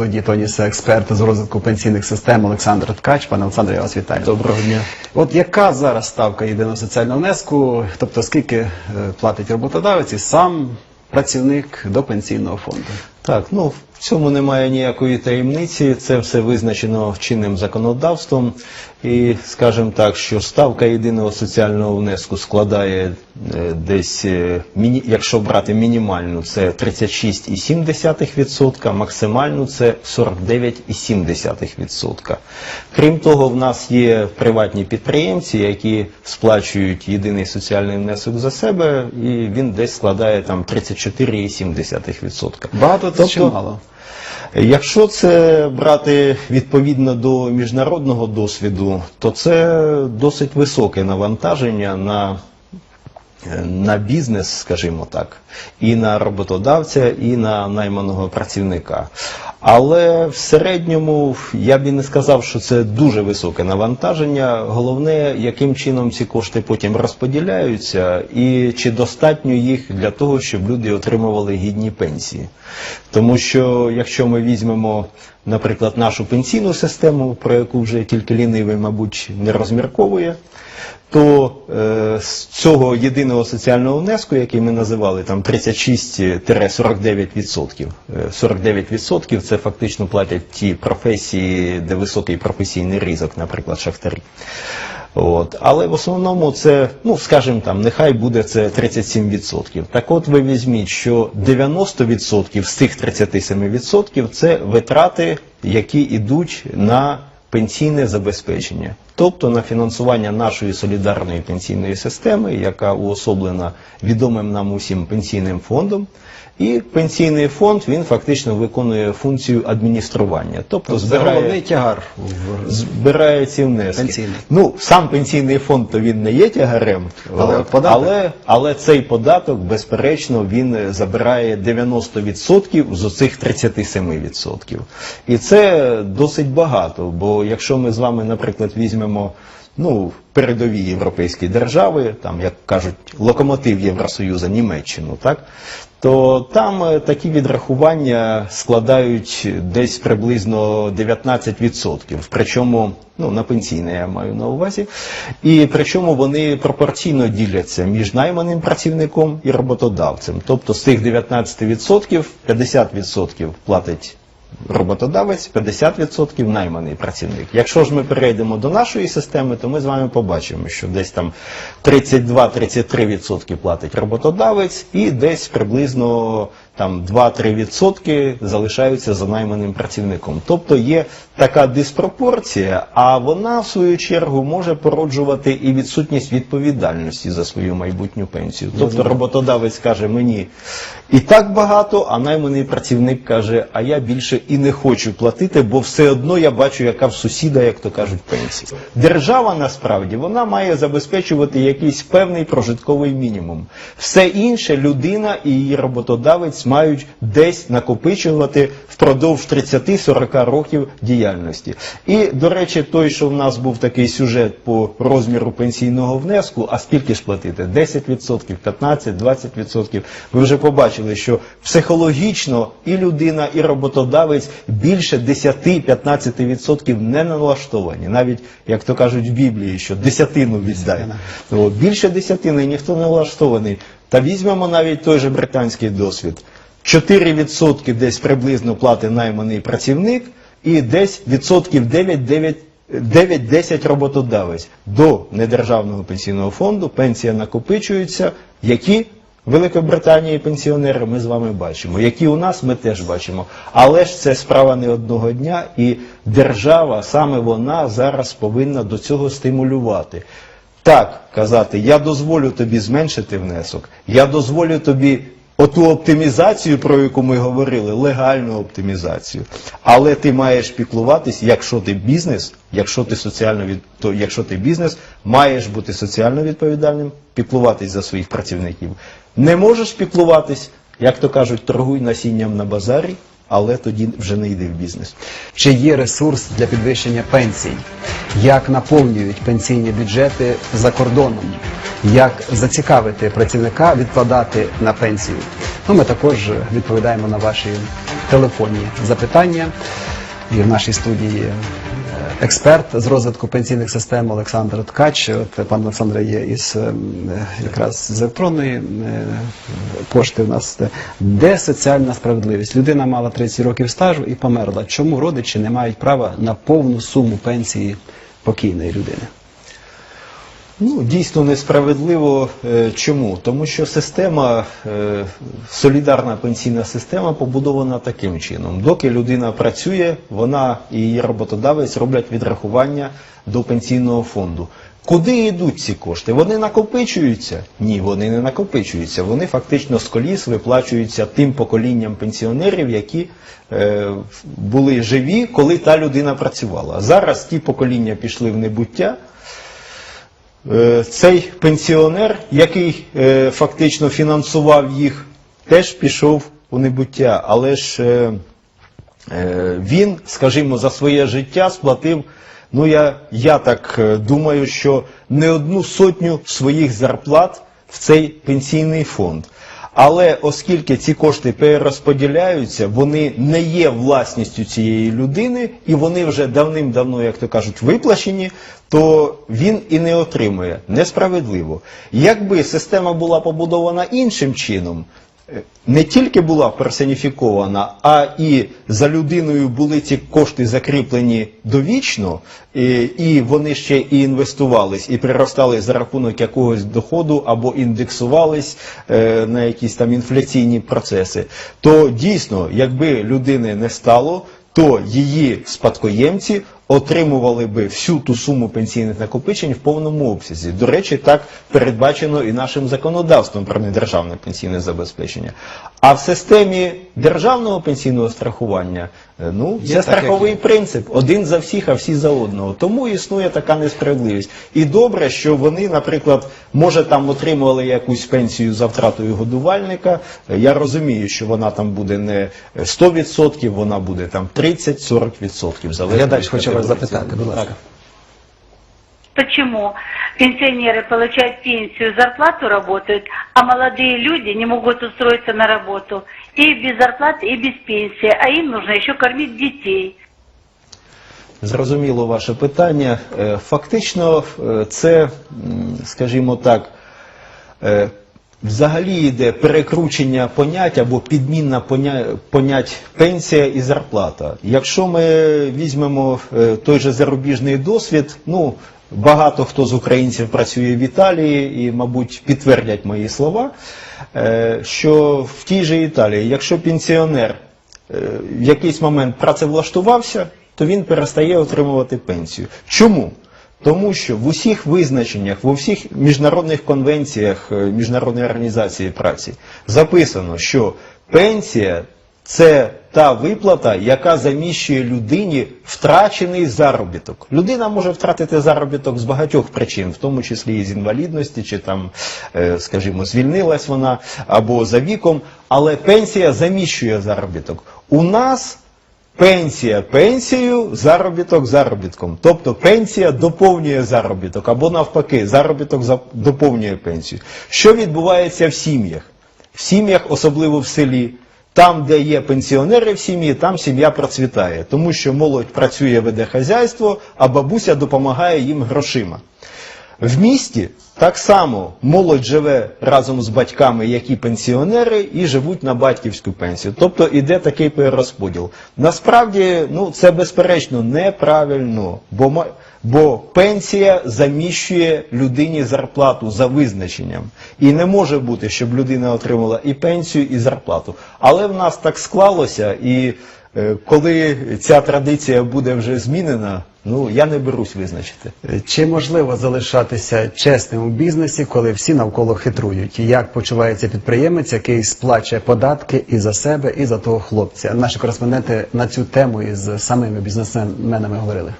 студії це експерт з розвитку пенсійних систем Олександр Ткач. Пане Олександре, я вас вітаю. Доброго дня. От яка зараз ставка єдиного соціального внеску, тобто скільки е, платить роботодавець і сам працівник до пенсійного фонду? Так, ну в цьому немає ніякої таємниці. Це все визначено чинним законодавством. І скажімо так, що ставка єдиного соціального внеску складає е, десь, е, якщо брати мінімальну, це 36,7%, максимальну це 49,7%. Крім того, в нас є приватні підприємці, які сплачують єдиний соціальний внесок за себе, і він десь складає там 34,7%. Багато це Тобто- чимало. Якщо це брати відповідно до міжнародного досвіду, то це досить високе навантаження на, на бізнес, скажімо так, і на роботодавця, і на найманого працівника. Але в середньому я б і не сказав, що це дуже високе навантаження. Головне, яким чином ці кошти потім розподіляються, і чи достатньо їх для того, щоб люди отримували гідні пенсії. Тому що якщо ми візьмемо, наприклад, нашу пенсійну систему, про яку вже тільки лінивий, мабуть, не розмірковує, то е, з цього єдиного соціального внеску, який ми називали там 36-49%, е, 49% це фактично платять ті професії, де високий професійний ризик, наприклад, шахтарі. От. Але в основному це, ну скажімо там, нехай буде це 37%. Так от ви візьміть, що 90% з тих 37% це витрати, які йдуть на пенсійне забезпечення, тобто на фінансування нашої солідарної пенсійної системи, яка уособлена відомим нам усім пенсійним фондом. І пенсійний фонд він фактично виконує функцію адміністрування, тобто Це збирає головний тягар в збирає ці внески. Пенсійний. Ну, сам пенсійний фонд то він не є тягарем, Але от, але, але цей податок, безперечно, він забирає 90% з оцих 37%. І це досить багато, бо якщо ми з вами, наприклад, візьмемо ну, передові європейські держави, там, як кажуть, локомотив Євросоюзу, Німеччину, так? то там е, такі відрахування складають десь приблизно 19%. Причому, ну, на пенсійне я маю на увазі. І причому вони пропорційно діляться між найманим працівником і роботодавцем. Тобто з цих 19% 50% платить роботодавець, 50% найманий працівник. Якщо ж ми перейдемо до нашої системи, то ми з вами побачимо, що десь там 32-33% платить роботодавець і десь приблизно там 2-3% залишаються за найманим працівником. Тобто є така диспропорція, а вона в свою чергу може породжувати і відсутність відповідальності за свою майбутню пенсію. Тобто роботодавець каже мені і так багато, а найманий працівник каже, а я більше і не хочу платити, бо все одно я бачу, яка в сусіда, як то кажуть, пенсія. Держава насправді вона має забезпечувати якийсь певний прожитковий мінімум. Все інше людина і її роботодавець мають десь накопичувати впродовж 30-40 років діяльності. І, до речі, той, що в нас був такий сюжет по розміру пенсійного внеску, а скільки ж платити? 10%, 15%, 20%. Ви вже побачили, що психологічно і людина, і роботодавець більше 10-15% не налаштовані. Навіть, як то кажуть в Біблії, що десятину віддай. Більше десятини ніхто не налаштований. Та візьмемо навіть той же британський досвід. 4% десь приблизно платить найманий працівник, і десь відсотків 9-9 9-10 роботодавець до недержавного пенсійного фонду пенсія накопичується, які Великобританії пенсіонери ми з вами бачимо, які у нас ми теж бачимо. Але ж це справа не одного дня, і держава саме вона зараз повинна до цього стимулювати. Так казати, я дозволю тобі зменшити внесок, я дозволю тобі оту оптимізацію, про яку ми говорили, легальну оптимізацію. Але ти маєш піклуватись, якщо ти бізнес, якщо ти соціально від то, якщо ти бізнес, маєш бути соціально відповідальним, піклуватись за своїх працівників. Не можеш піклуватись, як то кажуть, торгуй насінням на базарі, але тоді вже не йди в бізнес. Чи є ресурс для підвищення пенсій? Як наповнюють пенсійні бюджети за кордоном? Як зацікавити працівника відкладати на пенсію? Ну, ми також відповідаємо на ваші телефонні запитання. І в нашій студії е, експерт з розвитку пенсійних систем Олександр Ткач. От пан Олександр є із е, якраз з електронної е, пошти. У нас де соціальна справедливість? Людина мала 30 років стажу і померла. Чому родичі не мають права на повну суму пенсії покійної людини? Ну, дійсно несправедливо. Е, Чому? Тому що система, е, солідарна пенсійна система побудована таким чином. Доки людина працює, вона і її роботодавець роблять відрахування до пенсійного фонду. Куди йдуть ці кошти? Вони накопичуються? Ні, вони не накопичуються. Вони фактично з коліс виплачуються тим поколінням пенсіонерів, які е, були живі, коли та людина працювала. Зараз ті покоління пішли в небуття. Е, Цей пенсіонер, який е, фактично фінансував їх, теж пішов у небуття. Але ж е, він, скажімо, за своє життя сплатив, ну я, я так думаю, що не одну сотню своїх зарплат в цей пенсійний фонд. Але оскільки ці кошти перерозподіляються, вони не є власністю цієї людини, і вони вже давним-давно, як то кажуть, виплачені, то він і не отримує. Несправедливо. Якби система була побудована іншим чином, не тільки була персоніфікована, а і за людиною були ці кошти закріплені довічно, і, вони ще і інвестувались, і приростали за рахунок якогось доходу або індексувались е, на якісь там інфляційні процеси, то дійсно, якби людини не стало, то її спадкоємці отримували би всю ту суму пенсійних накопичень в повному обсязі. До речі, так передбачено і нашим законодавством про недержавне пенсійне забезпечення. А в системі державного пенсійного страхування е, ну, це страховий принцип один за всіх, а всі за одного. Тому існує така несправедливість. І добре, що вони, наприклад, може там отримували якусь пенсію за втратою годувальника. Е, Я розумію, що вона там буде не 100%, вона буде там 30-40%. залежно Глядач від хоче вас запитати, будь ласка. Так. Почему пенсионеры получают пенсию, зарплату работают, а молодые люди не могут устроиться на работу и без зарплаты, и без пенсии, а им нужно еще кормить детей? Зрозуміло ваше питання. Е, Фактично, е, це, м, скажімо так, е, взагалі йде перекручення понять або підмінна поня- понять пенсія і зарплата. Якщо ми візьмемо е, той же зарубіжний досвід, ну, багато хто з українців працює в Італії і, мабуть, підтвердять мої слова, е, що в тій же Італії, якщо пенсіонер е, в якийсь момент працевлаштувався, то він перестає отримувати пенсію. Чому? Тому що в усіх визначеннях, в усіх міжнародних конвенціях е, Міжнародної організації праці записано, що пенсія це та виплата, яка заміщує людині втрачений заробіток. Людина може втратити заробіток з багатьох причин, в тому числі і з інвалідності, чи там, е, скажімо, звільнилась вона або за віком, але пенсія заміщує заробіток. У нас Пенсія пенсією, заробіток заробітком. Тобто пенсія доповнює заробіток, або навпаки, заробіток доповнює пенсію. Що відбувається в сім'ях? В сім'ях, особливо в селі, там, де є пенсіонери в сім'ї, там сім'я процвітає, тому що молодь працює, веде хазяйство, а бабуся допомагає їм грошима. В місті так само молодь живе разом з батьками, як і пенсіонери, і живуть на батьківську пенсію. Тобто іде такий перерозподіл. Насправді, ну це безперечно неправильно, бо, бо пенсія заміщує людині зарплату за визначенням. І не може бути, щоб людина отримала і пенсію, і зарплату. Але в нас так склалося, і е, коли ця традиція буде вже змінена, ну я не берусь визначити. Чи можливо залишатися чесним у бізнесі, коли всі навколо хитрують? Як почувається підприємець, який сплачує податки і за себе, і за того хлопця? Наші кореспонденти на цю тему із самими бізнесменами говорили.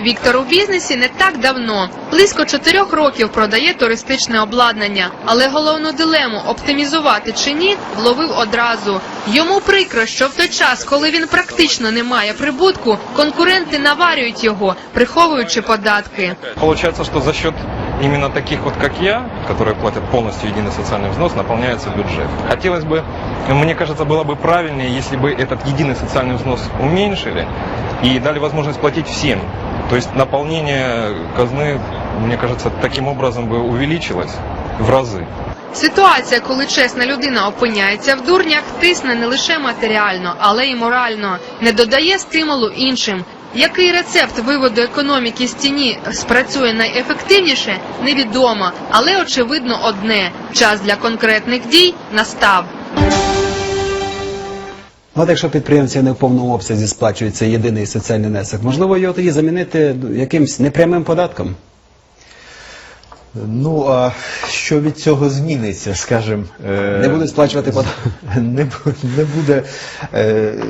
Віктор у бізнесі не так давно. Близько чотирьох років продає туристичне обладнання, але головну дилему оптимізувати чи ні вловив одразу. Йому прикро, що в той час, коли він практично не має прибутку, конкуренти наварюють його, приховуючи податки. Получается, что за счет именно таких вот, как я, которые платят полностью единый социальный взнос, наполняется бюджет. Хотелось бы, мне кажется, было бы правильнее, если бы этот единый социальный взнос уменьшили и дали возможность платить всем. То есть наполнение казны, мне кажется, таким образом бы увеличилось в разы. Ситуація, коли чесна людина опиняється в дурнях, тисне не лише матеріально, але й морально, не додає стимулу іншим. Який рецепт виводу економіки з тіні спрацює найефективніше, невідомо, але очевидно одне: час для конкретних дій настав. Ну, от якщо підприємці не в повному обсязі сплачується єдиний соціальний внесок, можливо, його тоді замінити якимсь непрямим податком? Ну а що від цього зміниться, скажімо? е, Не будуть сплачувати податок. не, не буде.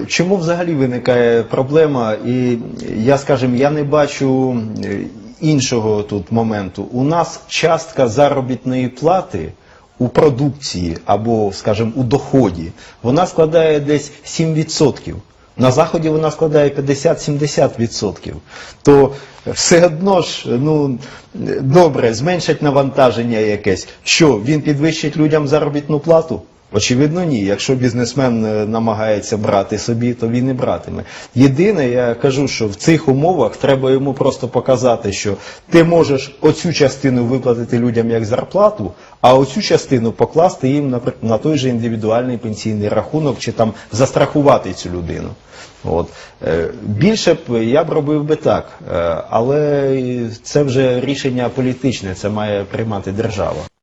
Чому взагалі виникає проблема? І я, скажімо, я не бачу е, іншого тут моменту. У нас частка заробітної плати у продукції або, скажімо, у доході, вона складає десь 7%. На заході вона складає 50-70%. То все одно ж, ну добре, зменшать навантаження якесь. Що він підвищить людям заробітну плату? Очевидно, ні. Якщо бізнесмен е, намагається брати собі, то він і братиме. Єдине, я кажу, що в цих умовах треба йому просто показати, що ти можеш оцю частину виплатити людям як зарплату, а оцю частину покласти їм на, на той же індивідуальний пенсійний рахунок чи там застрахувати цю людину. От. Е, Більше б я б робив би так, Е, але це вже рішення політичне, це має приймати держава.